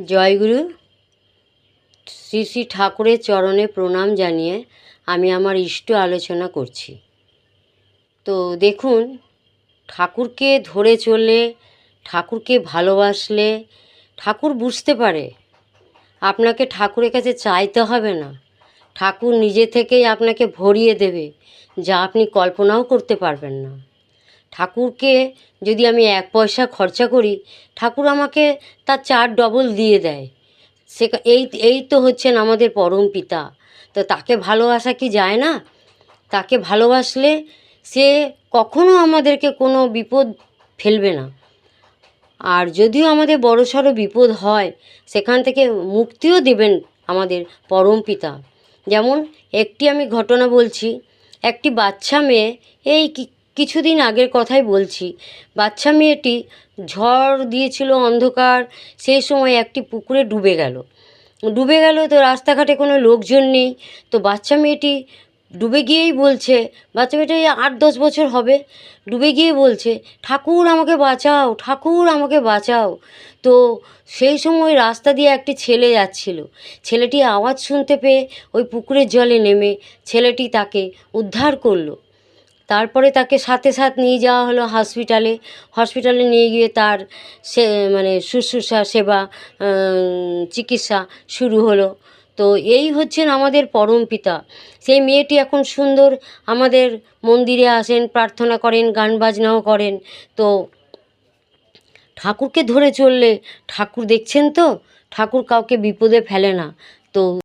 জয়গুরু, শ্রী শ্রী ঠাকুরের চরণে প্রণাম জানিয়ে আমি আমার ইষ্ট আলোচনা করছি। তো দেখুন, ঠাকুরকে ধরে চললে, ঠাকুরকে ভালোবাসলে ঠাকুর বুঝতে পারে। আপনাকে ঠাকুরের কাছে চাইতে হবে না। ঠাকুর নিজে থেকেই আপনাকে ভরিয়ে দেবে, যা আপনি কল্পনাও করতে পারবেন না। ঠাকুরকে যদি আমি এক পয়সা খরচা করি, ঠাকুর আমাকে তার চার ডবল দিয়ে দেয়। সে এই এই তো হচ্ছেন আমাদের পরম পিতা। তো তাকে ভালোবাসা কি যায় না? তাকে ভালোবাসলে সে কখনো আমাদেরকে কোনো বিপদ ফেলবে না। আর যদিও আমাদের বড়সড় বিপদ হয়, সেখান থেকে মুক্তিও দেবেন আমাদের পরম পিতা। যেমন একটি আমি ঘটনা বলছি, একটি বাচ্চা মেয়ে, এই কিছুদিন আগের কথাই বলছি। বাচ্চা মেয়েটি ঝড় দিয়েছিল অন্ধকার, সেই সময় একটি পুকুরে ডুবে গেল। ডুবে গেল তো রাস্তাঘাটে কোনো লোকজন নেই। তো বাচ্চা মেয়েটি ডুবে গিয়েই বলছে, বাচ্চা মেয়েটি আট দশ বছর হবে। ডুবে গিয়ে বলছে, ঠাকুর আমাকে বাঁচাও, ঠাকুর আমাকে বাঁচাও। তো সেই সময় রাস্তা দিয়ে একটি ছেলে যাচ্ছিল। ছেলেটি আওয়াজ শুনতে পেয়ে ওই পুকুরের জলে নেমে ছেলেটি তাকে উদ্ধার করল। তারপরে তাকে সাথে সাথ নিয়ে যাওয়া হলো হসপিটালে হসপিটালে নিয়ে গিয়ে তার সে মানে শুশ্রূষা, সেবা চিকিৎসা শুরু হলো। তো এই হচ্ছেন আমাদের পরম পিতা। সেই মেয়েটি এখন সুন্দর, আমাদের মন্দিরে আসেন, প্রার্থনা করেন, গান বাজনাও করেন। তো ঠাকুরকে ধরে চললে ঠাকুর দেখছেন তো? ঠাকুর কাউকে বিপদে ফেলে না। তো